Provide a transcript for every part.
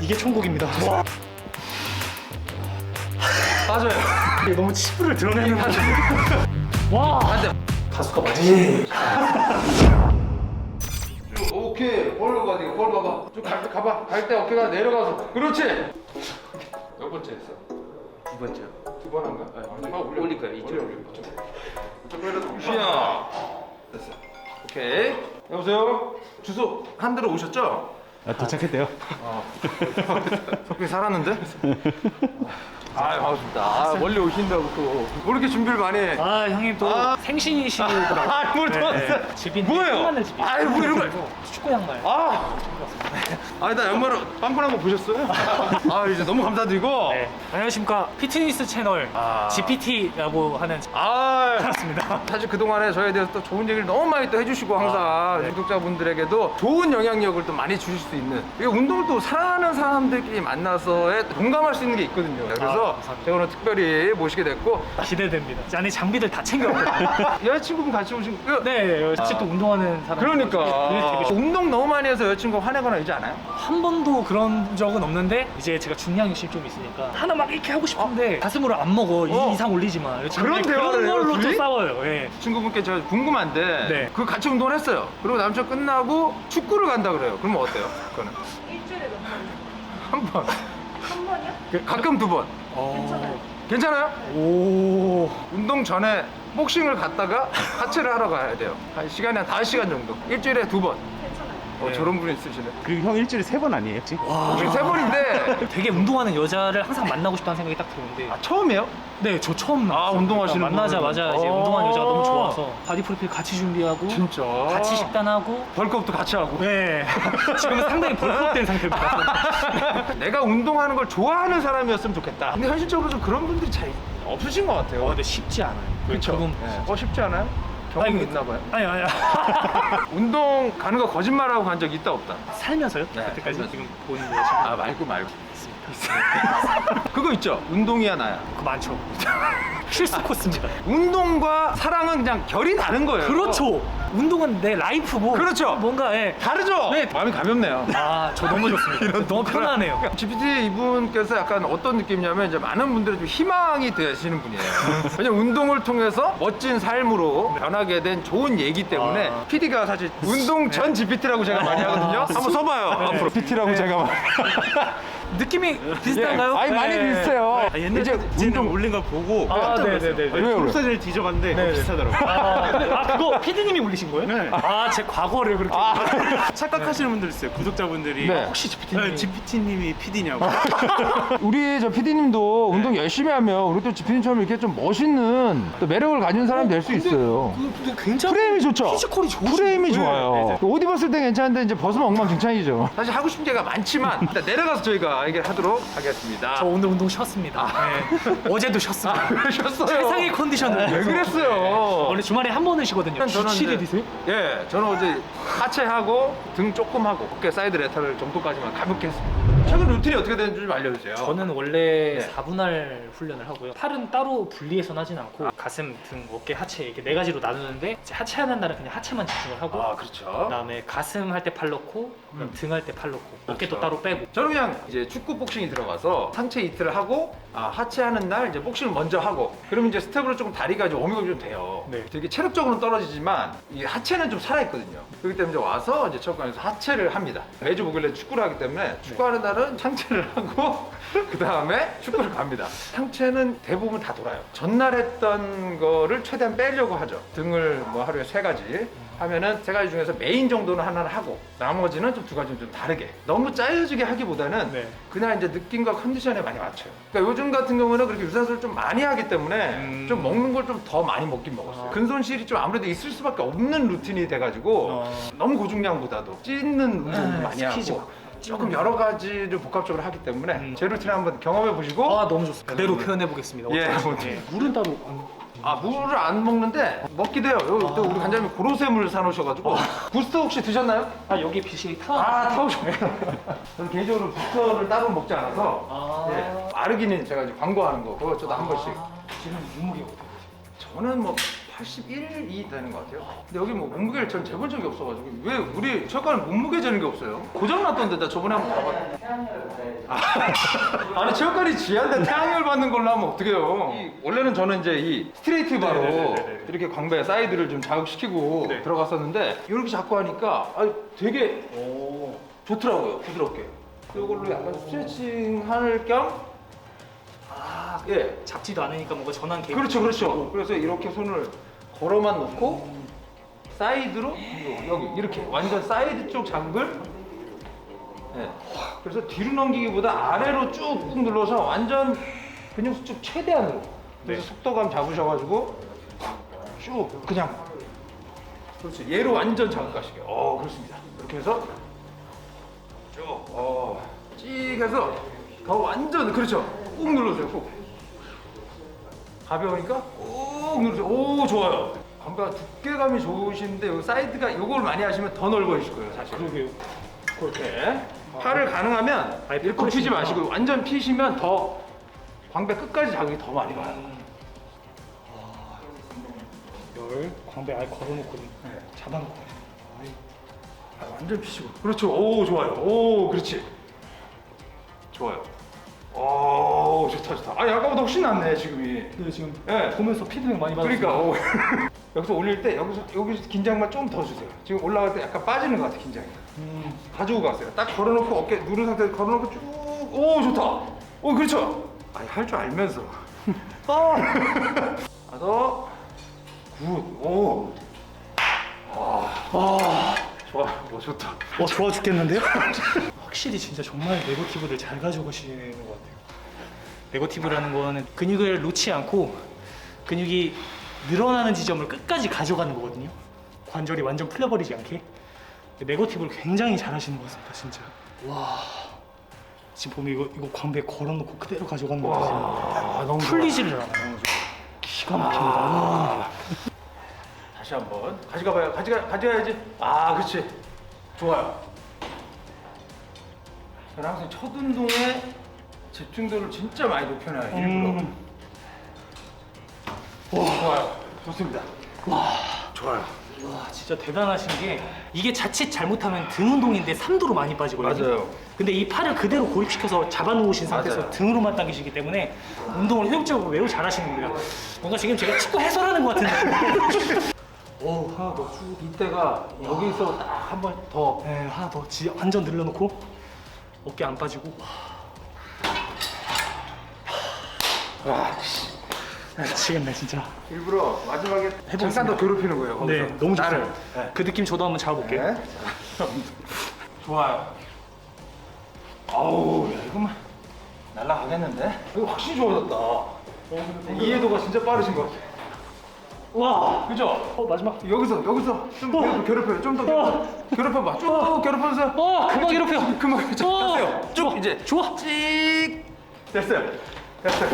이게 천국입니다. 이게 너무 치부를 드러내는 거죠. 와. 가수가 맞지. 쭉 오케이. 볼로 가 니가 볼 봐봐. 쭉 갈 때 가봐. 갈 때 어깨가 내려가서. 그렇지! 몇 번째 했어? 두 번째요 두번한 거야? 아니 아, 올려. 올릴 거야 이쪽. 올릴 거야 쉬야. 됐어. 오케이. 여보세요? 주소 한 대로 오셨죠? 아, 도착했대요. 석빈 살았는데? 아 반갑습니다 아 멀리 오신다고 또 뭐 이렇게 준비를 많이 해 아 형님 또 아. 생신이시더라고요. 아, 뭘? 집이 뭐예요? 양말 집이. 아이, 뭐 이런 걸. 축구 양말. 아, 아니 나 양말을 빵꾸난 거 보셨어요? 아 이제 너무 감사드리고 네. 안녕하십니까 피트니스 채널 아. GPT라고 하는 아 맞습니다. 사실 그동안에 저에 대해서 또 좋은 얘기를 너무 많이 또 해주시고 항상 아, 네. 구독자분들에게도 좋은 영향력을 또 많이 주실 수 있는 이게 운동을 또 사랑하는 사람들끼리 만나서에 공감할 수 있는 게 있거든요 그래서 아, 감사합니다. 제가 오늘 특별히 모시게 됐고 기대됩니다. 안에 장비들 다 챙겨왔거든요. 여자친구분 같이 오신 거 네, 같이 또 운동하는 사람. 그러니까 네, 운동 너무 많이 해서 여자친구가 화내거나 이러지 않아요? 한 번도 그런 적은 없는데 이제 제가 중량 욕심 좀 있으니까 하나 막 이렇게 하고 싶은데 가슴으로 안 먹어 어. 이 이상 올리지 마. 그런 대화를 그런 해요, 걸로 또 둘이? 싸워요. 예. 친구분께 제가 궁금한데 네. 그 같이 운동을 했어요 그리고 남자 끝나고 축구를 간다 그래요 그러면 어때요? 그거는 일주일에 몇 번? 한 번. 한 번이요? 그 가끔 두 번. 괜찮아요. 괜찮아요? 오. 운동 전에 복싱을 갔다가 하체를 하러 가야 돼요. 한 시간에 한 5시간 정도. 일주일에 두 번. 괜찮아요. 어, 네. 저런 분이 있으시네. 그형 일주일에 세 번 아니에요, 혹시? 복싱 세 번인데. 되게 운동하는 여자를 항상 만나고 싶다는 생각이 딱 드는데 아, 처음이에요? 네, 저 처음 아, 나왔어요. 운동하시는 만나자마자 분은. 이제 어. 운동하는 여자가 너무 좋아서 바디 프로필 같이 준비하고 진짜. 같이 식단하고 벌크업도 같이 하고. 네. 지금은 상당히 벌크업된 상태입니다. 내가 운동하는 걸 좋아하는 사람이었으면 좋겠다. 근데 현실적으로 좀 그런 분들이 잘 없으신 것 같아요. 어, 근데 쉽지 않아요. 그렇죠. 그분 네. 어, 쉽지 않아요? 경험이 아니, 있나 봐요. 아니 아니. 운동 가는 거 거짓말하고 간 적 있다 없다? 살면서요? 네, 그때까지 살면서. 지금 보는 거아 말고 말고. 그거 있죠. 운동이야 나야. 그 많죠. 필수 코스입니다. 운동과 사랑은 그냥 결이 다른 거예요. 그렇죠. 운동은 내 라이프고. 그렇죠. 뭔가 예. 다르죠? 네. 마음이 가볍네요. 아, 저 너무 좋습니다. 너무 편하네요. GPT 이분께서 약간 어떤 느낌이냐면 이제 많은 분들이 좀 희망이 되시는 분이에요. 왜냐면 운동을 통해서 멋진 삶으로 변하게 된 좋은 얘기 때문에 아. PD가 사실 운동 전 GPT라고 제가 많이 하거든요. 한번 써봐요. 앞으로 PT라고 제가 많이. 느낌이 비슷한가요? 예. 아니 많이 네. 비슷해요. 아, 옛날에 이제 운동 올린 거 보고 아, 깜짝 놀랐어요. 네네네. 아니, 왜요, 졸업사진을 뒤져봤는데 네네. 비슷하더라고요. 아, 근데, 아, 그거 피디님이 올리신 거예요? 네. 아, 제 과거를 그렇게. 착각하시는 분들 있어요. 구독자분들이 네. 혹시 GPT님이. 네, GPT님이 PD냐고. 우리 저 PD님도 운동 열심히 하면 우리 또 GP님처럼 이렇게 좀 멋있는 또 매력을 가진 사람이 될 수 있어요. 근데 굉장히 프레임이 좋죠? 피지컬이 좋으신 프레임이. 좋아요. 옷 입었을 때 괜찮은데 이제 벗으면 엉망진창이죠. 사실 하고 싶은 게가 많지만 일단 내려가서 저희가 얘기를 하도록 하겠습니다. 저 오늘 운동 쉬었습니다. 네. 어제도 쉬었습니다. 그러셨어요? 최상의 컨디션을 왜. 그랬어요? 원래 주말에 한 번은 쉬거든요. 저는 주치대 이제- 드세요? 예, 저는 어제 하체하고 등 조금 하고 어깨 사이드 레터럴 정도까지만 가볍게 했습니다. 최근 루틴이 어떻게 되는지 좀 알려주세요. 저는 원래 네. 4분할 훈련을 하고요. 팔은 따로 분리해서 하진 않고 가슴, 등, 어깨, 하체 이렇게 네 가지로 나누는데 이제 하체 하는 날은 그냥 하체만 집중을 하고 아 그렇죠. 그다음에 가슴 할 때 팔 넣고 음. 등 할 때 팔 넣고 어깨도 그렇죠. 따로 빼고 저는 그냥 이제 축구 복싱이 들어가서 상체 이틀을 하고 아, 하체 하는 날 이제 복싱을 먼저 하고 그러면 이제 스텝으로 조금 다리가 좀 워밍업이 좀 돼요. 네. 되게 체력적으로는 떨어지지만 이 하체는 좀 살아있거든요. 그렇기 때문에 이제 와서 이제 체육관에서 하체를 합니다. 매주 목요일에 축구를 하기 때문에 축구하는 날은 상체를 하고 그 다음에 축구를 갑니다. 상체는 대부분 다 돌아요. 전날 했던 거를 최대한 빼려고 하죠. 등을 뭐 하루에 세 가지 하면은 세 가지 중에서 메인 정도는 하나를 하고 나머지는 좀 두 가지는 좀 다르게 너무 짜여지게 하기보다는 네. 그냥 이제 느낌과 컨디션에 많이 맞춰요. 그러니까 요즘 같은 경우는 그렇게 유산소를 좀 많이 하기 때문에 음. 좀 먹는 걸 좀 더 많이 먹긴 먹었어요. 아. 근손실이 좀 아무래도 있을 수밖에 없는 루틴이 돼가지고 어. 너무 고중량보다도 찢는 운동을 네, 많이 하고 막 조금 여러 가지를 복합적으로 하기 때문에 음. 제 루틴 한번 경험해 보시고 아 너무 좋습니다. 그대로 표현해 보겠습니다. 예. 예. 물은 따로 안- 아 물을 안 먹는데 먹기도 해요. 여기 또 우리 관장님이 고로쇠물 사놓으셔가지고 부스터 혹시 드셨나요? 아 여기 빛이 타. 아 타오셨네요. 저는 개인적으로 부스터를 따로 먹지 않아서 아. 예, 아르기닌 제가 이제 광고하는 거 그거 저도 한 번씩 지금 눈물이 어때요? 저는 뭐 81, 2 되는 것 같아요. 근데 여기 뭐 몸무게를 전 재본 적이 없어가지고 왜 우리 체육관은 몸무게 재는 게 없어요? 고장 났던데 나 저번에 한번 가봤는데. 아, 아니 체육관이 지한테 태양열 받는 걸로 하면 어떡해요? 이- 원래는 저는 이제 이 스트레이트 바로 네네네네. 이렇게 광배 사이드를 좀 자극시키고 네. 들어갔었는데 이렇게 자꾸 하니까 아, 되게 좋더라고요 부드럽게. 이걸로 약간 스트레칭 할겸 아, 예. 잡지도 않으니까 뭔가 전환 개 그렇죠, 그렇죠. 그래서 이렇게 손을 걸어만 놓고 사이드로 여기 이렇게 완전 사이드 쪽 장글. 네. 그래서 뒤로 넘기기보다 아래로 쭉꾹 눌러서 완전 근육 수축 최대한으로. 그래서 속도감 잡으셔가지고 쭉 그냥 그렇지. 얘로 완전 자극하시게. 어, 그렇습니다. 이렇게 해서 쭉, 어, 찍 해서 더 완전 그렇죠. 꾹 눌러줘요, 꾹. 가벼우니까 꾹 누르세요. 오 좋아요. 건배가 두께감이 좋으신데 요 사이드가 요걸 많이 하시면 더 넓어지실 거예요 사실. 그러게요. 그렇게 팔을 가능하면 아예 이렇게 펴시니까. 피지 마시고 완전 피시면 더 광배 끝까지 자극이 더 많이 가요. 열 광배 아예 걸어놓고 잡아놓고. 아, 완전 피시고. 그렇죠. 오 좋아요. 오 그렇지. 좋아요. 오 좋다 좋다. 아 아까보다 훨씬 낫네 지금이. 근데 지금 예. 보면서 피드백 많이 받았어요. 그러니까 오. 여기서 올릴 때 여기서 여기서 긴장만 좀 더 주세요. 지금 올라갈 때 약간 빠지는 것 같아 긴장이. 음, 가지고 가세요. 딱 걸어놓고 어깨 누른 상태에서 걸어놓고 쭉. 오 좋다. 오 그렇죠. 아니 할 줄 알면서. 아. 더. 굿. 오. 아. 좋아. 오 좋다. 와 좋아 죽겠는데요? 확실히 진짜 정말 네거티브를 잘 가져가시는 것 같아요. 네거티브라는 거는 근육을 놓지 않고 근육이 늘어나는 지점을 끝까지 가져가는 거거든요. 관절이 완전 풀려버리지 않게. 네거티브를 굉장히 잘 하시는 것 같습니다, 진짜. 와. 지금 보면 이거 이거 광배 걸어놓고 그대로 가져가는 거 같아요. 아 너무. 풀리지를 않아요. 기가 막힙니다. 와. 다시 한번 가져가봐요. 가져가 가져가야지. 아 그렇지. 좋아요. 저는 항상 첫 운동에 집중도를 진짜 많이 높여놔요. 일부러. 음. 좋아요. 좋습니다. 좋아요. 와 진짜 대단하신 게 이게 자칫 잘못하면 등 운동인데 삼두로 많이 빠지거든요. 맞아요. 근데 이 팔을 그대로 고립시켜서 잡아놓으신 상태에서 맞아요. 등으로만 당기시기 때문에 운동을 효율적으로 매우 잘하시는 겁니다. 뭔가 지금 제가 축구 해설하는 것 같은데. 오 하나 더. 이때가 여기서 딱 한 번 더. 네 하나 더. 지 완전 늘려놓고 어깨 안 빠지고. 와, 미치겠네 진짜. 일부러 마지막에 해보겠습니다. 잠깐 더 괴롭히는 거예요. 네 거기서. 너무 나를. 좋아요. 네. 그 느낌 저도 한번 잡아볼게요. 네. 좋아요. 아우, 야, 이거만 날라가겠는데? 이거 확실히 좋아졌다. 이해도가 진짜 빠르신 것 같아. 와. 그죠? 어 마지막. 여기서 여기서 좀 어. 괴롭혀, 괴롭혀요. 좀더 어. 괴롭혀봐. 쭉 괴롭혀주세요. 어 그만 괴롭혀. 그만 쭉 어. 됐어요. 쭉 좋아. 이제 좋아. 찍 됐어요. 됐어요.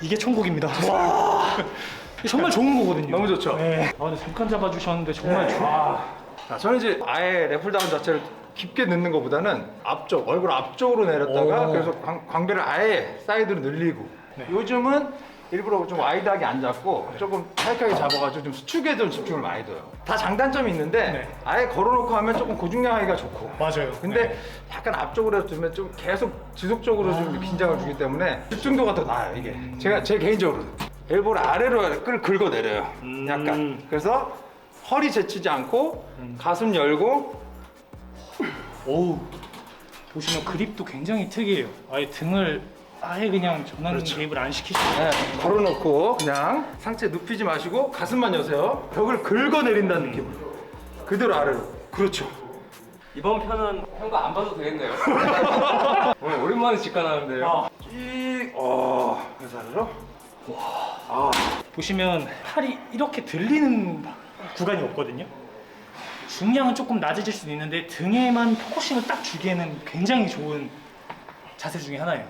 이게 천국입니다. 와. 정말 좋은 거거든요. 너무 좋죠? 네. 아, 근데 잠깐 잡아주셨는데 정말 네. 좋아. 자, 저는 이제 아예 래플다운 자체를 깊게 넣는 것보다는 앞쪽, 얼굴 앞쪽으로 내렸다가 오. 그래서 광, 광배를 아예 사이드로 늘리고 네. 요즘은 일부러 좀 와이드하게 안 잡고 조금 타이트하게 잡아가지고 좀 수축에 좀 집중을 많이 둬요. 다 장단점이 있는데 네. 아예 걸어놓고 하면 조금 고중량하기가 좋고 맞아요. 근데 네. 약간 앞쪽으로 두면 좀 계속 지속적으로 좀 긴장을 주기 때문에 집중도가 더 나아요 이게 제가 제 개인적으로는 일부러 아래로 끌 긁어 내려요 음. 약간 그래서 허리 제치지 않고 가슴 열고 오우. 보시면 그립도 굉장히 특이해요. 아예 등을 아예 그냥 전환 그렇죠. 개입을 안 시키시고. 네, 걸어놓고 그냥 상체 눕히지 마시고 가슴만 여세요 벽을 긁어 내린다는 느낌으로 그대로 아래로 그렇죠 이번 편은 형과 안 봐도 되겠네요. 오늘 오랜만에 직관하는데요. 찍 어, 그래서 아래로 보시면 팔이 이렇게 들리는 구간이 없거든요. 중량은 조금 낮아질 수도 있는데 등에만 포커싱을 딱 주기에는 굉장히 좋은 자세 중에 하나예요.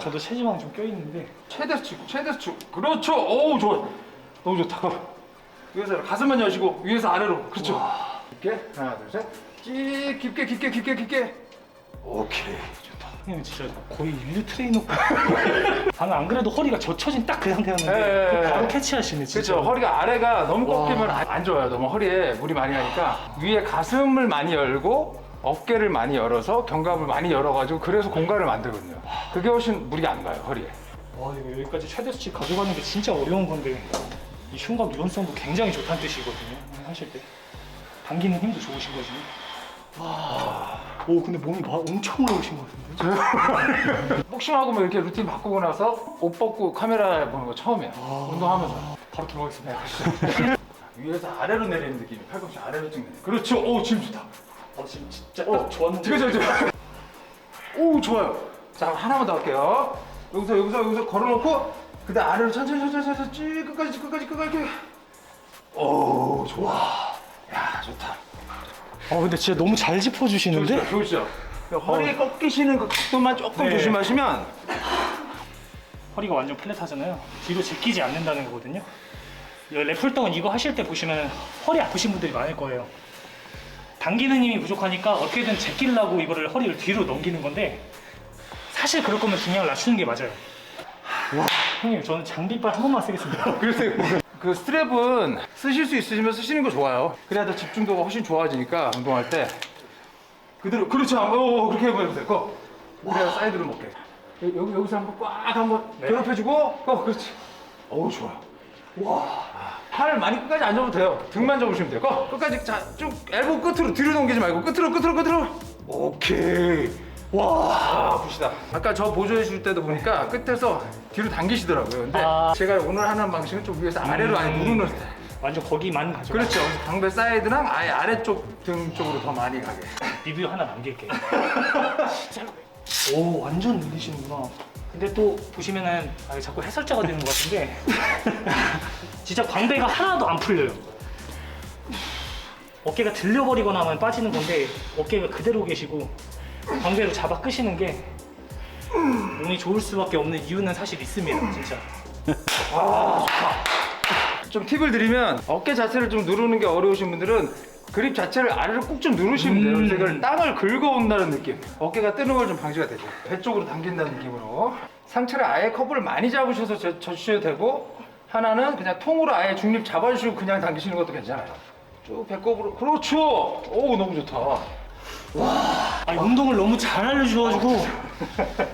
저도 체지방이 좀 껴있는데 최대 수축, 최대 수축. 그렇죠. 오, 좋아. 너무 좋다. 위에서 가슴만 여시고 위에서 아래로. 그렇죠. 깊게 하나, 둘, 셋. 찍 깊게 깊게 깊게 깊게. 오케이. 좋다. 형님 진짜 거의 인류 트레이너. 방금 안 그래도 허리가 젖혀진 딱 그 상태였는데 예, 예, 예. 바로 캐치하시네 진짜. 그렇죠. 허리가 아래가 너무 꺾이면 안- 안 좋아요. 너무 허리에 무리 많이 하니까 위에 가슴을 많이 열고 어깨를 많이 열어서 견갑을 많이 열어가지고 그래서 공간을 만들거든요. 그게 훨씬 무리가 안 가요 허리에. 와 이거 여기까지 최대 수치 가져가는 게 진짜 어려운 건데 이 흉곽 유연성도 굉장히 좋다는 뜻이거든요 하실 때 당기는 힘도 좋으신 거지 와 오 근데 몸이 막 엄청 올라오신 것 같은데 복싱하고 뭐 이렇게 루틴 바꾸고 나서 옷 벗고 카메라 보는 거 처음이에요. 운동하면서. 바로 들어가겠습니다 위에서 아래로 내리는 느낌이 팔꿈치 아래로 찍는. 그렇죠. 오 지금 좋다. 어, 지금 진짜 딱 좋았는데 그죠 그죠. 오 좋아요. 자 하나만 더 할게요. 여기서 여기서 여기서 걸어놓고 그다음 아래로 천천히 천천히 천천히 쭉 끝까지 쭉 끝까지 끝까지. 끝까지. 오 좋아. 야 좋다. 어 근데 진짜 너무 잘 짚어주시는데 좋죠 좋죠. 허리 꺾이시는 그 각도만 조금 네. 조심하시면 허리가 완전 플랫하잖아요 뒤로 제끼지 않는다는 거거든요 이 랩풀떡은 이거 하실 때 보시면 허리 아프신 분들이 많을 거예요 당기는 힘이 부족하니까 어떻게든 제끼려고 이거를 허리를 뒤로 넘기는 건데 사실 그럴 거면 중량을 낮추는 게 맞아요 와 형님 저는 장비빨 한 번만 쓰겠습니다 그래서 그 스트랩은 쓰실 수 있으시면 쓰시는 거 좋아요. 그래야 더 집중도가 훨씬 좋아지니까 운동할 때 그대로 그렇죠. 오, 그렇게 해보세요. 거. 그래야 사이드로 먹게. 여기 여기- 여기서 한번 꽉 한번 네. 괴롭혀주고. 어 그렇지. 어우 좋아. 와. 팔 많이 끝까지 안 접어도 돼요. 등만 접으시면 돼요. 거. 끝까지 자 쭉 엘보 끝으로 뒤로 넘기지 말고 끝으로 끝으로 끝으로. 오케이. 와, 아프시다. 아까 저 보조해 줄 때도 보니까 끝에서 뒤로 당기시더라고요. 근데 아. 제가 오늘 하는 방식은 좀 위에서 아래로 아예 누르는 스타일. 완전 거기만 가져 그렇죠. 광배 사이드랑 아예 아래쪽 등 쪽으로 더 많이 가게. 리뷰 하나 남길게요 오 완전 늘리시는구나 근데 또 보시면은 아, 자꾸 해설자가 되는 것 같은데 진짜 광배가 하나도 안 풀려요. 어깨가 들려버리거나 하면 빠지는 건데 어깨가 그대로 계시고 광배로 잡아 끄시는 게 몸이 좋을 수밖에 없는 이유는 사실 있습니다 진짜. 좀 팁을 드리면 어깨 자체를 좀 누르는 게 어려우신 분들은 그립 자체를 아래로 꾹 좀 누르시면 돼요. 그래서 이걸 땅을 긁어온다는 느낌. 어깨가 뜨는 걸 좀 방지가 되죠. 배 쪽으로 당긴다는 느낌으로. 상체를 아예 커브를 많이 잡으셔서 져- 젖으셔도 되고 하나는 그냥 통으로 아예 중립 잡아주시고 그냥 당기시는 것도 괜찮아요. 쭉 배꼽으로. 그렇죠. 오 너무 좋다. 아 운동을 너무 잘 알려주셔가지고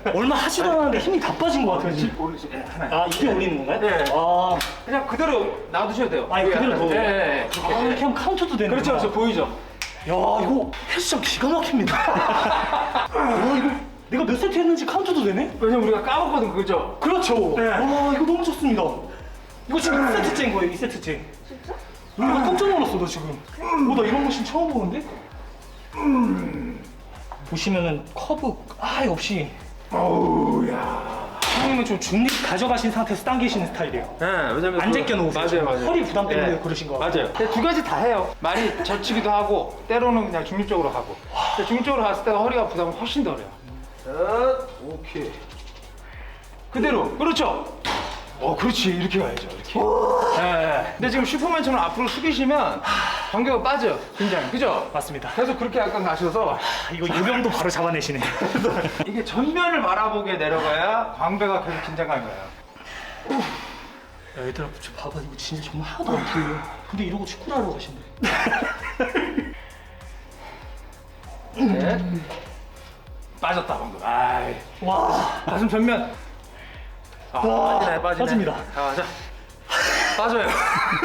얼마 하지도 않았는데 힘이 다 빠진 것 같아요 지금 하나. 아 이게 올리는 건가요? 네. 아, 그냥 그대로 놔두셔도 돼요. 아니 그대로 네, 더 네, 네. 아, 이렇게 하면 카운트도 되는 그렇죠, 그렇죠. 보이죠? 야 이거 헬스장 기가 막힙니다 와 이거 내가 몇 세트 했는지 카운트도 되네? 왜냐면 우리가 까먹거든, 그죠? 그렇죠 네. 와 이거 너무 좋습니다 이거 지금 2세트째인 거예요 2세트째 진짜? 나 깜짝 놀랐어 나 지금 오나 이런 머신 처음 보는데? 보시면은 커브 아예 없이 어우, 야. 형님은 좀 중립 가져가신 상태에서 당기시는 스타일이에요 네, 왜냐면 안 그- 제껴 놓으세요. 맞아요, 맞아요. 허리 부담 때문에 그러신 것 같아요. 맞아요. 근데 두 가지 다 해요. 많이 젖히기도 하고, 때로는 그냥 중립적으로 하고. 근데 중립적으로 갔을 때 허리가 부담은 훨씬 덜해요. 자, 오케이. 그대로. 그렇죠. 어, 그렇지. 이렇게 가야죠. 이렇게. 네. 근데 지금 슈퍼맨처럼 앞으로 숙이시면 관계가 빠져요. 굉장히. 그죠? 맞습니다 계속 그렇게 약간 가셔서 아, 이거 유병도 바로 잡아내시네 이게 전면을 바라보게 내려가야 광배가 계속 긴장감이 가요. 야 얘들아 저 봐봐 이거 진짜 정말 하나도 안 풀려 근데 이러고 축구를 하러 가신대 네. 빠졌다 방금. 아이. 와 가슴 전면. 아, 와, 빠지네, 빠지네. 빠집니다. 자, 자. 빠져요.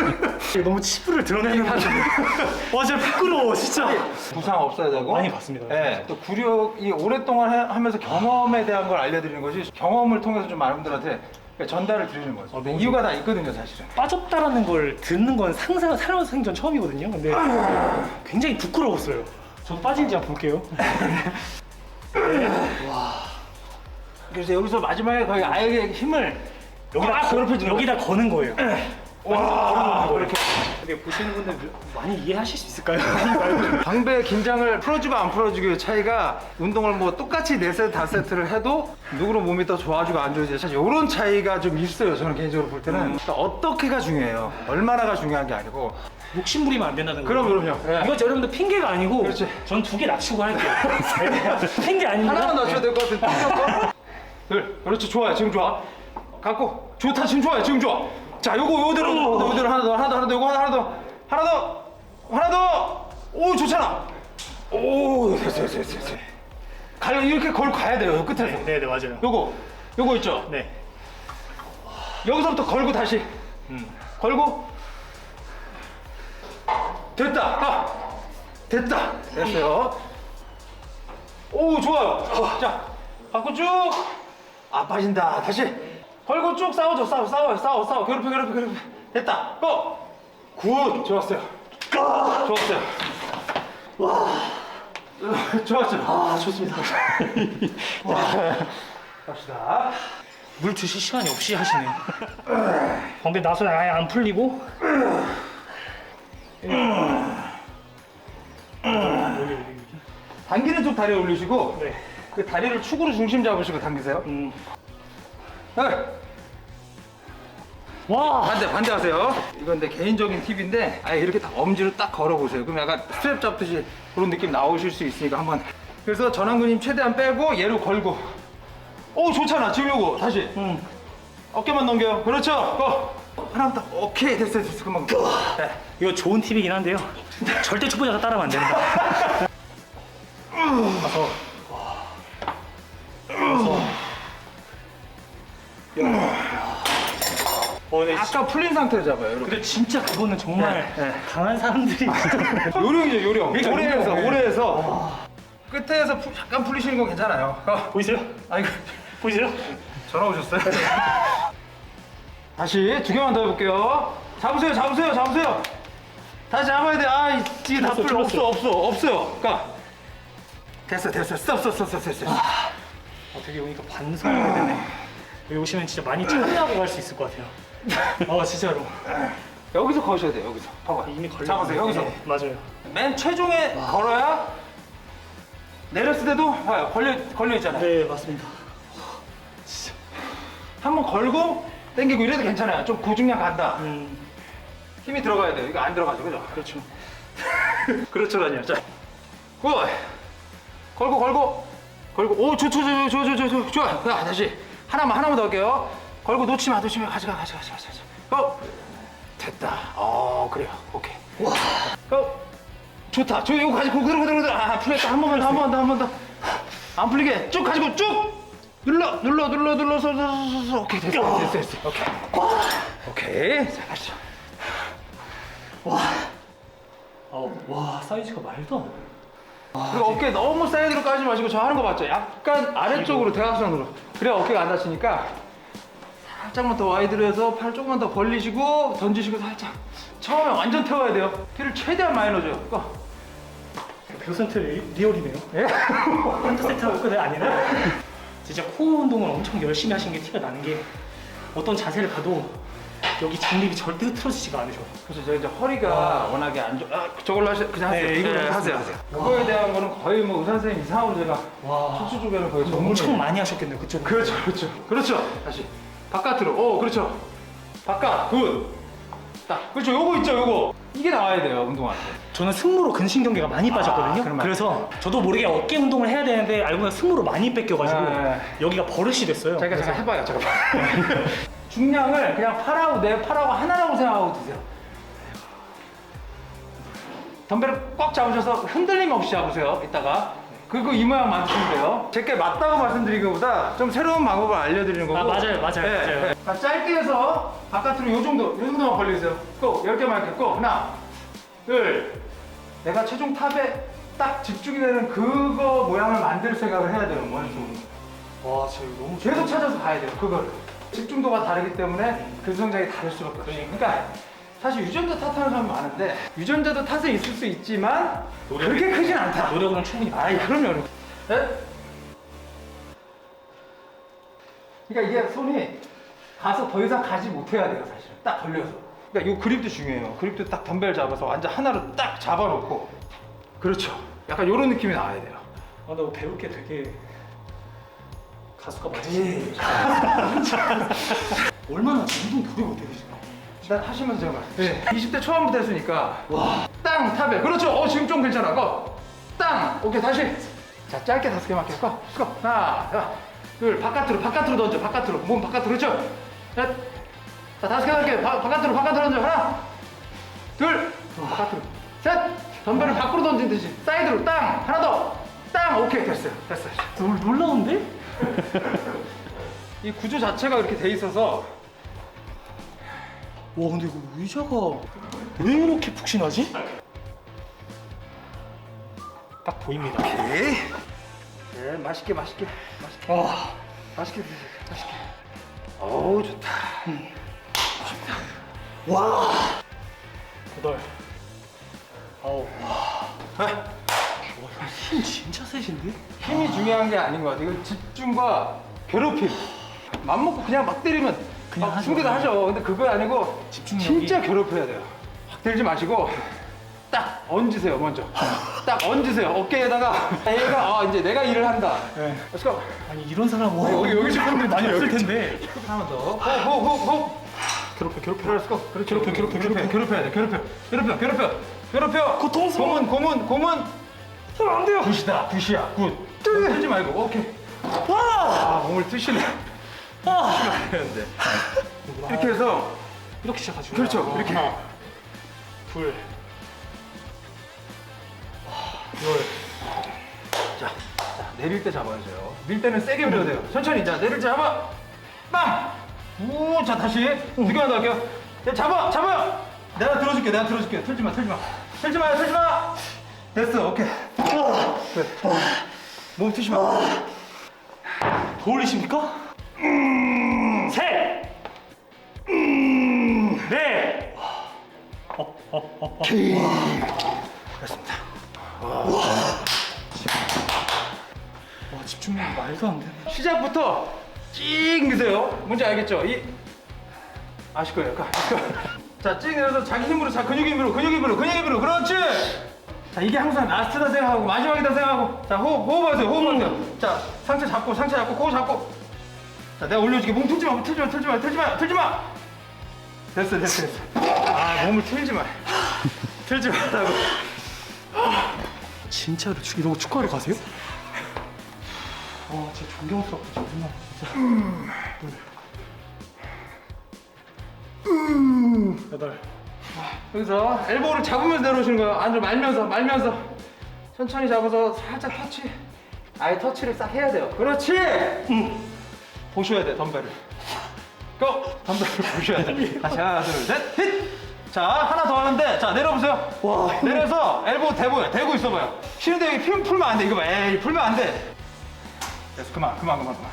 너무 치부를 드러내는 거 와 진짜 부끄러워 진짜 부상 없어야 되고. 많이 봤습니다. 네. 또 구력이 오랫동안 해- 하면서 경험에 대한 걸 알려드리는 것이 경험을 통해서 좀 많은 분들한테 전달을 드리는 거죠. 아, 너무 이유가 다 있거든요, 사실은. 빠졌다라는 걸 듣는 건 상상 살아서 생전 처음이거든요 근데 굉장히 부끄러웠어요 저도 빠진지 한번 볼게요 그래서 여기서 마지막에 거의 아예 힘을 여기다 꽉 거, 여기다 거는 거예요 와, 그렇게. 근데 보시는 분들 많이 이해하실 수 있을까요? 방배 긴장을 풀어주고 안 풀어주고의 차이가 운동을 뭐 똑같이 네 세트, 다섯 세트를 해도 누구는 몸이 더 좋아지고 안 좋아지고 사실 이런 차이가 좀 있어요. 저는 개인적으로 볼 때는 그러니까 어떻게가 중요해요. 얼마나가 중요한 게 아니고. 욕심 부리면 안 된다는 그럼, 거죠. 그럼요. 예. 이거 여러분들 핑계가 아니고 그렇지. 전 두 개 낮추고 할게요. 핑계 아닙니다. 하나만 낮춰야 될 것 같은데. 둘, 그렇지 좋아요. 지금 좋아. 갖고 좋다. 지금 좋아요. 지금 좋아. 자, 요거 요대로 요대로 하나 더, 하나 더, 하나 더, 요거 하나, 하나 더, 하나 더, 하나 더. 오, 좋잖아. 오, 됐어, 됐어, 됐어. 됐어. 갈 이렇게 걸고 가야 돼요. 요 끝에서. 네, 네 맞아요. 요거, 요거 있죠. 네. 여기서부터 걸고 다시. 음. 걸고. 됐다. 아, 됐다. 됐어요. 오, 좋아요. 자, 갖고 쭉. 아, 빠진다. 다시. 걸고 쭉 싸워줘. 싸워, 싸워, 싸워, 싸워. 괴롭혀, 괴롭혀, 괴롭혀. 됐다. 고! 굿. 좋았어요. 좋았어요. 와. 좋았어요. 아 좋습니다. 갑시다. 물 주실 시간이 없이 하시네요. 근데 나서 아예 안 풀리고. 당기는 쪽 다리 올리시고, 네. 그 다리를 축으로 중심 잡으시고 당기세요. 음. 네. 와. 반대 반대 하세요. 이건 내 개인적인 팁인데 아예 이렇게 딱 엄지로 딱 걸어 보세요. 그럼 약간 스트랩 잡듯이 그런 느낌 나오실 수 있으니까 한번. 그래서 전완근님 최대한 빼고 얘로 걸고. 오 좋잖아. 지금 요거 다시 음. 어깨만 넘겨요. 그렇죠. 고. 하나 딱 오케이 됐어 됐어 금방. 네. 이거 좋은 팁이긴 한데요. 절대 초보자가 따라하면 안 됩니다. 가 서 어, 네. 아까 풀린 상태로 잡아요. 이렇게. 근데 진짜 그거는 정말 네, 네. 강한 사람들이 요령이죠 요령. 그러니까 오래 해서 요령. 오래 해서 끝에서 푸- 약간 풀리시는 건 괜찮아요. 어. 보이세요? 아이고 보이세요? 전화 오셨어요? 다시 두 개만 더 해볼게요. 잡으세요, 잡으세요, 잡으세요. 다시 잡아야 돼. 아, 이- 이게 다 틀렸어, 풀려. 없어. 없어, 없어요. 그러니까 됐어, 됐어, 스톱, 스톱, 스톱, 스톱, 스톱. 어, 되게 오니까 반성하게 되네. 여기 오시면 진짜 많이 참여하고 갈 수 있을 것 같아요. 어 진짜로. 여기서 거셔야 돼. 여기서. 봐봐. 이미 걸려. 잡으세요. 여기서. 네, 맞아요. 맨 최종에 걸어야 내렸을 때도 봐요. 걸려 걸려 있잖아요. 네 맞습니다. 한 번 걸고 당기고 이래도 괜찮아요. 좀 고중량 간다. 음 힘이 들어가야 돼요. 이거 안 들어가죠, 그죠? 그렇죠. 그렇죠라니요. 자, 굿. 걸고 걸고 걸고 오, 좋좋좋좋좋좋 좋아. 자, 다시 하나만 하나만 더 할게요. 걸고 마, 놓지 마. 가져가, 가져가, 가져가, 가져가. 고. 됐다. 어, 그래요. 오케이. 와. 고. 좋다. 저 이거 가지고 그대로 그대로 그대로. 아, 풀렸다. 한 번만 더, 한번 더, 한번 더. 안 풀리게 쭉 가지고 쭉. 눌러, 눌러, 눌러, 눌러서, 눌러서. 오케이, 됐어, 됐어, 됐어. 오케이. 오케이. 자, 가시죠. 어, 와 사이즈가 말도 안 돼. 그리고 어깨 너무 사이드로 까지 마시고 저 하는 거 봤죠? 약간 아래쪽으로 대각선으로 그래야 어깨가 안 다치니까 살짝만 더 와이드로 해서 팔 조금만 더 벌리시고 던지시고 살짝 처음에 완전 태워야 돼요 키를 최대한 많이 넣어줘요 고. 100% 리, 리얼이네요. 예? 한두 세트 하고 끝이 아니네. 진짜 코어 운동을 엄청 열심히 하신 게 티가 나는 게 어떤 자세를 봐도 여기 장립이 절대 흐트러지지가 않으셔. 그래서 제가 이제 허리가 워낙에 안 좋아 아, 저걸로 하시, 그냥 하세요. 네, 이걸로 네, 하세요. 하세요. 하세요 그거에 대한 거는 거의 뭐 의사 선생님 이상으로 제가 와. 척수 주변을 거의 엄청 전문이에요. 많이 하셨겠네요 그쪽. 그렇죠 그렇죠. 그렇죠. 다시. 바깥으로. 오 그렇죠. 바깥. 굿 딱. 그렇죠. 요거 있죠 요거. 이게 나와야 돼요 운동할 때 저는 승모로 근신경계가 많이 빠졌거든요. 그럼 그래서 저도 모르게 어깨 운동을 해야 되는데 알고 보니 승모로 많이 뺏겨가지고 네. 여기가 버릇이 됐어요. 자기가 잠깐 해봐요 잠깐만 중량을 그냥 팔하고 내 팔하고 하나라고 생각하고 드세요. 덤벨을 꽉 잡으셔서 흔들림 없이 잡으세요 이따가. 그리고 이 모양 만드시면 돼요. 제게 맞다고 말씀드리기보다 좀 새로운 방법을 알려드리는 거고. 아, 맞아요, 맞아요, 네, 맞아요. 네. 자, 짧게 해서 바깥으로 요 정도 요 정도만 벌리세요. 꼭 10개만 이렇게 꼭 하나 둘. 내가 최종 탑에 딱 집중이 되는 그거 모양을 만들 생각을 해야 돼요 머릿속으로 와 진짜 이거 너무 계속 찾아서 가야 돼요 그거를 집중도가 다르기 때문에 그 성장이 다를 수밖에 없어요 그러니까 사실 유전자 탓하는 사람 많은데 유전자도 탓은 있을 수 있지만 그렇게 크진 않다 노력은 충분히 아이 그럼요 네? 그러니까 이게 손이 가서 더 이상 가지 못해야 돼요 사실 딱 걸려서 그러니까 이 그립도 중요해요. 그립도 딱 덤벨 잡아서 완전 하나로 딱 잡아놓고 그렇죠. 약간 이런 느낌이 나와야 돼요. 아, 나 배울 게 되게 가수가 네. 많으시네. 얼마나 운동 어떻게 되시나요? 일단 하시면서 제가 네. 20대 초반부터 했으니까 와 땅 탑에 그렇죠. 어 지금 좀 괜찮아. 거땅 오케이 다시 자 짧게 다섯 개만 할게요. 고 수고 하나 야, 둘 바깥으로 바깥으로 던져 바깥으로 몸 바깥으로 그렇죠. 넷. 자 다섯 개 할게요. 바, 바깥으로 바깥으로 던져 하나 둘 바깥으로 셋 덤벨을 밖으로 던지듯이 사이드로 땅 하나 더 땅 오케이 됐어요 됐어요. 놀, 놀라운데? 이 구조 자체가 이렇게 돼 있어서 와 근데 이거 의자가 왜 이렇게 푹신하지? 딱 보입니다. 오케이. 네 맛있게 맛있게 맛있게 와, 맛있게 드세요 맛있게. 어우 좋다. 와, 여덟, 아홉. 아, 와, 힘 진짜 세신데? 힘이 중요한 게 아닌 것 같아요. 이건 집중과 괴롭힘. 맘 먹고 그냥 막 때리면 그냥 막 하죠. 숭배도 하죠. 근데 그거 아니고 집중력이- 진짜 괴롭혀야 돼요. 확 들지 마시고 딱 얹으세요 먼저. 딱 얹으세요 어깨에다가 얘가 아 이제 내가 일을 한다. 네. Go. 아니 이런 사람 와 여기 여기 친구들 많이 없을 텐데. 하나만 더. 호호호호. 괴롭혀, 괴롭혀. Go. 그렇죠. 괴롭혀, 괴롭혀, 괴롭혀. 괴롭혀야 돼. 괴롭혀. 괴롭혀. 괴롭혀. 괴롭혀. 고통스러워. 고문 고문 고문. 그럼 안 돼요. 굿이다. 굿이야. 굿. 틀지 말고. 오케이. 와, 아 몸을 트시네. 아, 되는데. 이렇게 해서 이렇게 시작하죠. 그렇죠. 이렇게. 하나, 둘, 자, 자, 내릴 때 잡아야죠. 밀 때는 세게 밀어야 돼요. 천천히. 자, 내릴 때 잡아. 빵! 우, 자, 다시. 두 개만 더 할게요. 야, 잡아! 잡아! 내가 들어줄게. 내가 들어줄게. 틀지 마, 틀지 마. 틀지 마, 틀지 마! 됐어, 오케이. 그래. 몸 트지 마. 더 올리십니까? 음, 셋, 음, 넷. 어, 어. 됐습니다. 와 집중력이 말도 안 되네. 시작부터 찍 넣으세요. 뭔지 알겠죠? 이 아실 거예요. 가. 자, 찍 넣어서 자기 힘으로, 자 근육 힘으로, 근육 힘으로, 근육 힘으로. 그렇지. 자, 이게 항상 라스트다 생각하고 마지막이다 생각하고. 자, 호흡, 호흡하세요. 호흡 하세요. 자, 상체 잡고, 상체 잡고, 코 잡고. 자, 내가 올려줄게. 몸 틀지 마, 틀지 마, 틀지 마, 틀지 마, 틀지 마. 됐어, 됐어, 됐어. 아, 몸을 틀지 마. 틀지 말라고. 진짜로 축- 이러고 축구하러 가세요? 와 진짜 존경스럽다 정말 진짜. 둘, 여덟. 여기서 엘보를 잡으면서 내려오시는 거예요. 안으로 말면서 말면서 천천히 잡아서 살짝 터치. 아예 터치를 싹 해야 돼요. 그렇지. 음. 보셔야 돼 덤벨을. 고 덤벨을 보셔야 돼. 다시 하나 둘 셋. 힛. 자 하나 더 하는데 자 내려보세요. 와, 내려서 엘보 대고요. 대고 있어봐요. 쉬는데 여기 풀, 풀면 안 돼. 이거 봐. 에이 풀면 안 돼. 됐어 그만 그만 그만 그만.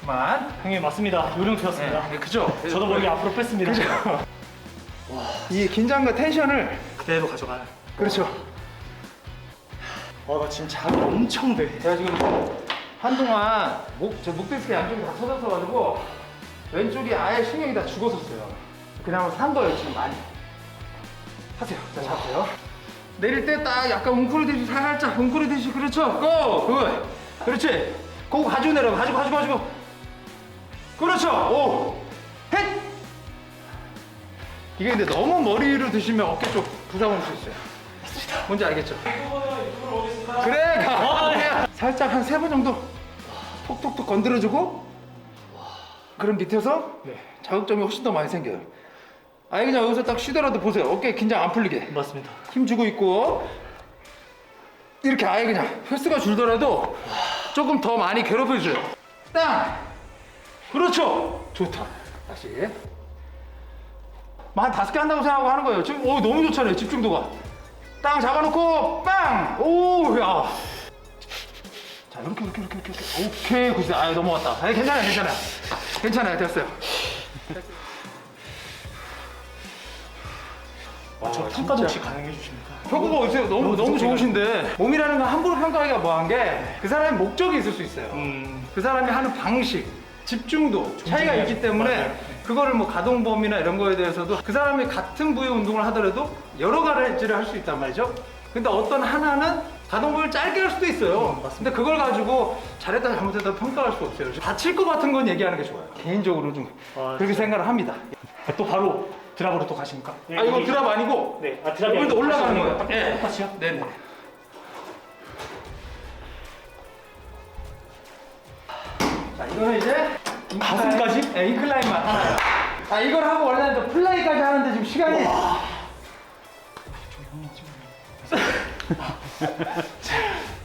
그만. 형님 맞습니다. 요령표였습니다. 네, 그죠. 저도 모르게 앞으로 뺐습니다. 이 긴장과 텐션을 그대로 가져가요. 그렇죠. 와 나 지금 잠이 엄청 돼. 제가 지금 한동안 목, 제 목디스크 양쪽이 다 터졌어가지고 왼쪽이 아예 신경이 다 죽었었어요. 그냥 산 거예요, 지금 많이. 하세요. 자, 잡으세요. 내릴 때 딱 약간 웅크리듯이 살짝 웅크리듯이 그렇죠. 고! 굿! 그렇지. 그거 가지고 내려. 가지고, 가지고, 가지고. 그렇죠. 오! 헷! 이게 근데 너무 머리로 드시면 어깨 쪽 부상 올 수 있어요. 뭔지 알겠죠? 그래 가. 살짝 한 세 번 정도 톡톡톡 건드려주고 그럼 밑에서 자극점이 훨씬 더 많이 생겨요. 아예 그냥 여기서 딱 쉬더라도 보세요. 어깨 긴장 안 풀리게. 맞습니다. 힘 주고 있고. 이렇게 아예 그냥 횟수가 줄더라도 조금 더 많이 괴롭혀주세요. 땅 그렇죠! 좋다. 다시. 뭐 한 다섯 개 한다고 생각하고 하는 거예요 지금 오 너무 좋잖아요 집중도가 땅 잡아놓고 빵! 오, 야. 자, 이렇게, 이렇게, 이렇게, 이렇게. 이렇게. 오케이, 굿이 아, 넘어갔다. 아, 괜찮아요, 괜찮아요. 괜찮아요, 됐어요. 와, 저 평가도 혹시 가능해 주십니까? 평가가 어디세요? 너무, 너무 좋으신데. 몸이라는 건 함부로 평가하기가 뭐한 게, 그 사람의 목적이 있을 수 있어요. 음. 그 사람이 하는 방식, 집중도 차이가 있기 때문에 맞아요. 그 그거를 뭐 가동 범위나 이런 거에 대해서도 그 사람이 같은 부위 운동을 하더라도 여러 가지를 할 수 있단 말이죠. 근데 어떤 하나는 가동 범위를 짧게 할 수도 있어요. 근데 그걸 가지고 잘했다 잘못했다 평가할 수 없어요. 다칠 것 같은 건 얘기하는 게 좋아요. 개인적으로 좀 아, 그렇게 생각을 합니다. 또 바로 드랍으로 또 가십니까? 아 이거 드랍 아니고 네, 아 드랍이 오늘도 올라가는 거예요. 예. 똑같이요? 네네. 자 이거는 이제 가슴까지? 네, 인클라인만 하나요. 아 이걸 하고 원래는 또 플라이까지 하는데 지금 시간이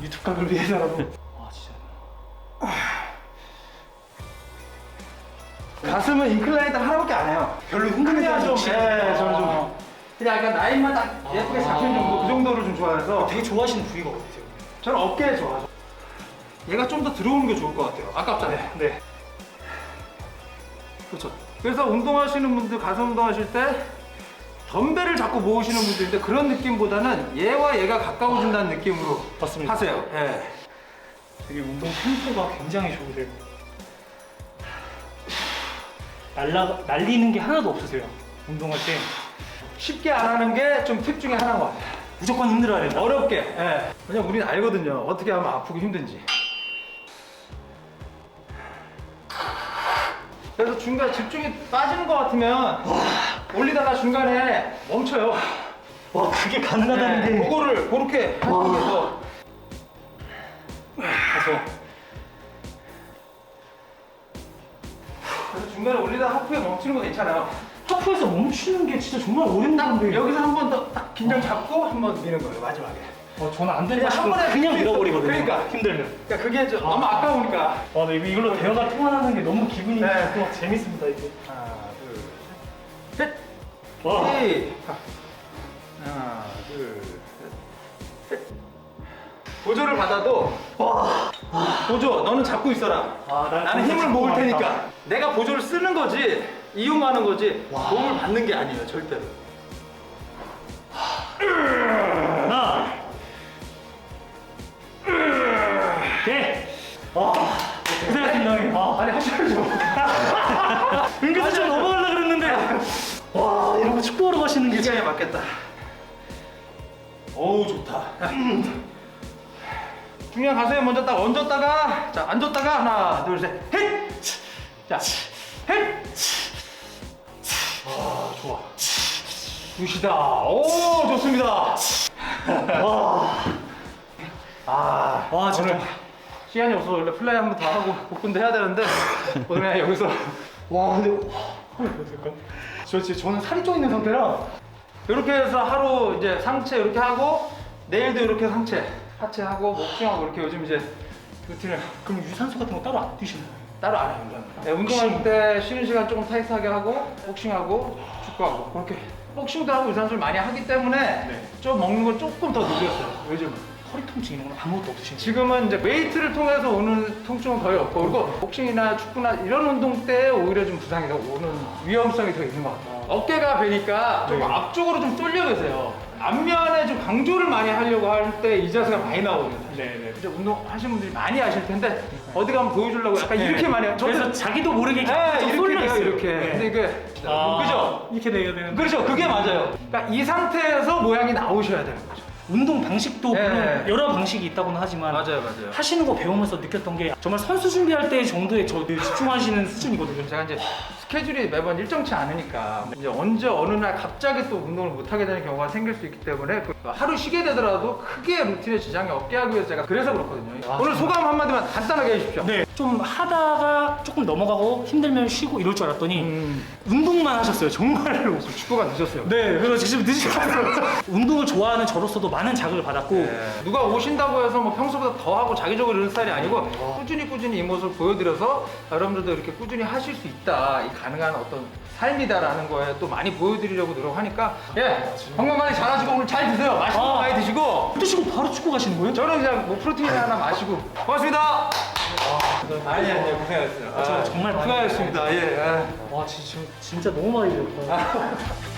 유튜브 각을 위해서라도 아 진짜 가슴은 인클라인 딱 하나밖에 안 해요. 별로 흥분이 그냥 좀. 예, 저는 좀 아. 그냥 약간 라인만 딱 예쁘게 잡히는 정도 그 정도를 좀 좋아해서 되게 좋아하시는 부위가 어디세요? 저는 어깨에 좋아하죠. 얘가 좀 더 들어오는 게 좋을 것 같아요. 아깝잖아요. 네. 그렇죠. 그래서 운동하시는 분들 가슴 운동하실 때 덤벨을 자꾸 모으시는 분들인데 그런 느낌보다는 얘와 얘가 가까워진다는 느낌으로 맞습니다. 하세요. 예. 되게 운동 템포가 굉장히 좋으세요. 날라 날리는 게 하나도 없으세요. 운동할 때 쉽게 안 하는 게 좀 팁 중에 하나인 것 같아요. 무조건 힘들어야 된다. 어렵게. 예. 왜냐면 우리는 알거든요. 어떻게 하면 아프고 힘든지. 중간 집중이 빠지는 것 같으면 올리다가 중간에 멈춰요. 와 그게 가능하다는 네, 게 그거를 그렇게 하시는 게 더. 가서 그래서 중간에 올리다가 하프에 멈추는 거 괜찮아요. 하프에서 멈추는 게 진짜 정말 어려운 딱 건데 여기서 한 번 더 딱 긴장 잡고 한 번 미는 거예요 마지막에. 어, 저는 안 된다 그냥 한 번에 그냥. 밀어버리거든요. 그러니까. 힘들면. 그러니까 그게 좀 너무 아까우니까. 와, 네, 이걸로 대화가 통하는 게 너무 기분이 네. 좋고 막 재밌습니다 이게. 하나 둘 셋. 와, 셋. 하나 둘 셋. 셋. 보조를 받아도 와 보조 너는 잡고 있어라. 아, 난 나는 힘을 모을. 테니까. 내가 보조를 쓰는 거지 이용하는 거지 몸을 받는 게 아니에요 절대로. 네. 와, 고생하셨습니다 형님. 아, 아니 하셔야죠. 은근히 좀 넘어가려 그랬는데. 와, 이런 거 축구하러 가시는 게 시간에 맞겠다. 어우 좋다. 중요한 가슴에 먼저 딱 얹었다가 자 앉았다가 하나 둘 셋. 헷. 자 헷. 아 좋아. 굿이다. 오 좋습니다. 아, 와, 진짜. 오늘 시간이 없어서 원래 플라이 한 번 더 하고 복근도 해야 되는데 오늘 그냥 여기서 와, 근데 하면 뭐 될까요? 저 진짜 저는 살이 쪄 있는 상태라 이렇게 해서 하루 이제 상체 이렇게 하고 내일도 이렇게 상체 하체 하고 목중하고 이렇게 요즘 이제 루틴을 그럼 유산소 같은 거 따로 안 뛰시나요? 따로 안 해요. 네, 운동할 때 쉬는 시간 조금 타이트하게 하고 복싱하고 축구하고 그렇게 복싱도 하고 유산소를 많이 하기 때문에 네. 좀 먹는 걸 조금 더 늘렸어요. 요즘은. 허리 통증 이런 건 아무것도 없으신가요? 지금은 이제 웨이트를 통해서 오는 통증은 거의 없고 그리고 복싱이나 축구나 이런 운동 때 오히려 좀 부상이 더 오는 위험성이 더 있는 것 같아요. 어깨가 베니까 좀 네. 앞쪽으로 좀 쏠려 계세요. 앞면에 좀 강조를 많이 하려고 할 때 이 자세가 많이 나오거든요. 네네. 이제 운동 하시는 분들이 많이 아실 텐데 어디 가면 보여주려고 약간 이렇게 많이 해요. 그래서 자기도 모르게 네, 좀 이렇게 쏠려 돼요, 있어요. 이렇게. 네. 근데 이게 아, 그죠? 이렇게 돼야 되는. 그렇죠. 그게 맞아요. 그러니까 이 상태에서 모양이 나오셔야 되는 거죠. 운동 방식도 네. 물론 여러 방식이 있다고는 하지만 맞아요. 하시는 거 배우면서 느꼈던 게 정말 선수 준비할 때 정도의 저 집중하시는 수준이거든요. 제가 이제 스케줄이 매번 일정치 않으니까 이제 언제 어느 날 갑자기 또 운동을 못 하게 되는 경우가 생길 수 있기 때문에 그 하루 쉬게 되더라도 크게 루틴에 지장이 없게 하기 위해서 제가 그래서 그렇거든요. 아, 오늘 소감 한마디만 간단하게 해주십시오. 네, 좀 하다가 조금 넘어가고 힘들면 쉬고 이럴 줄 알았더니 음, 운동만 하셨어요. 정말로. 축구가 늦었어요. 네, 그래서 지금 늦으셨어요. 운동을 좋아하는 저로서도 많은 자극을 받았고 네. 누가 오신다고 해서 뭐 평소보다 더 하고 자기적으로 이런 스타일이 아니고 꾸준히 꾸준히 이 모습을 보여드려서 여러분들도 이렇게 꾸준히 하실 수 있다 이 가능한 어떤 삶이다라는 거에 또 많이 보여드리려고 노력하니까 예 건강 관리 잘하시고 오늘 잘 드세요 맛있는 거 아. 많이 드시고 드시고 바로 축구 가시는 거예요? 저는 그냥 뭐 프로틴 하나 마시고 고맙습니다 아니 아니 고생하셨어요 저 정말 많이 수고하셨습니다 예. 아. 와, 진짜, 진짜 너무 많이 배웠다.